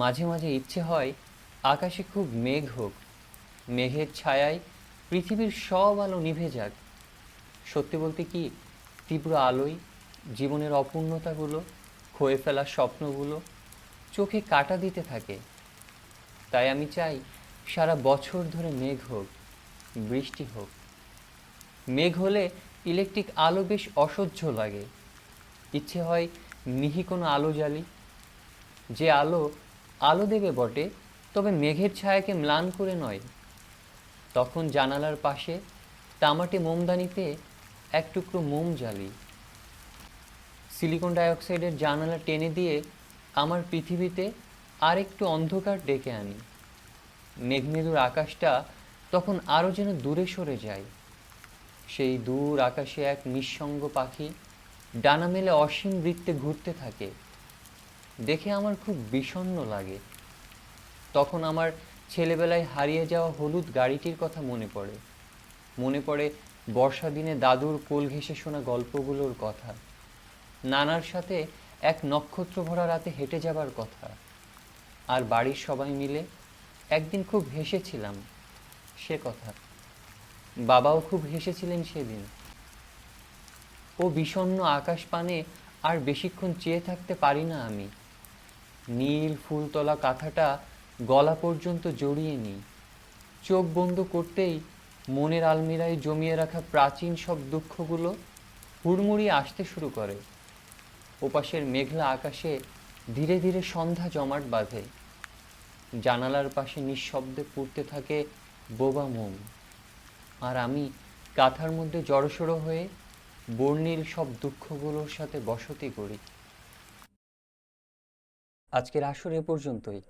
মাঝে মাঝে ইচ্ছে হয় আকাশে খুব মেঘ হোক। মেঘের ছায়ায় পৃথিবীর সব আলো নিভে যাক। সত্যি বলতে কি, তীব্র আলোয় জীবনের অপূর্ণতাগুলো, ক্ষয়ে ফেলা স্বপ্নগুলো চোখে কাটা দিতে থাকে। তাই আমি চাই সারা বছর ধরে মেঘ হোক, বৃষ্টি হোক। মেঘ হলে ইলেকট্রিক আলো বেশ অসহ্য লাগে। ইচ্ছে হয় মিহি কোনো আলো জ্বালি, যে আলো আলো দেবে বটে, তবে মেঘের ছায়াকে ম্লান করে নয়। তখন জানালার পাশে তামাটে মোমদানিতে এক টুকরো মোম জ্বালি। সিলিকন ডাইঅক্সাইডের জানালা টেনে দিয়ে আমার পৃথিবীতে আর একটু অন্ধকার ডেকে আনি। মেঘমেদুর আকাশটা তখন আরও যেন দূরে সরে যায়। সেই দূর আকাশে এক নিঃসঙ্গ পাখি ডানা মেলে অসীম বৃত্তে ঘুরতে থাকে। দেখে আমার খুব বিষণ্ণ লাগে। তখন আমার ছেলেবেলায় হারিয়ে যাওয়া হলুদ গাড়িটির কথা মনে পড়ে। মনে পড়ে বর্ষা দিনে দাদুর কোল ঘেঁষে শোনা গল্পগুলোর কথা। নানার সাথে এক নক্ষত্র ভরা রাতে হেঁটে যাবার কথা। আর বাড়ির সবাই মিলে একদিন খুব হেসেছিলাম সে কথা। বাবাও খুব হেসেছিলেন সেদিন। ও বিষণ্ণ আকাশ পানে আর বেশিক্ষণ চেয়ে থাকতে পারি না আমি। নীল ফুলতলা কাঁথাটা গলা পর্যন্ত জড়িয়ে নিই। চোখ বন্ধ করতেই মনের আলমিরায় জমিয়ে রাখা প্রাচীন সব দুঃখগুলো হুড়মুড়িয়ে আসতে শুরু করে। ওপাশের মেঘলা আকাশে ধীরে ধীরে সন্ধ্যা জমাট বাঁধে। জানালার পাশে নিঃশব্দে পড়তে থাকে বোবা মোম। আর আমি কাঁথার মধ্যে জড়সড়ো হয়ে বর্ণিল সব দুঃখগুলোর সাথে বসতি করি। আজকের আসর এ পর্যন্তই।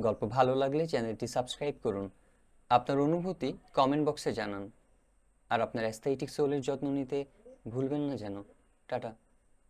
গল্প ভালো লাগলে চ্যানেলটি সাবস্ক্রাইব করুন। আপনার অনুভূতি কমেন্ট বক্সে জানান। আর আপনার অ্যাস্থেটিক সোলের যত্ন নিতে ভুলবেন না যেন। টাটা।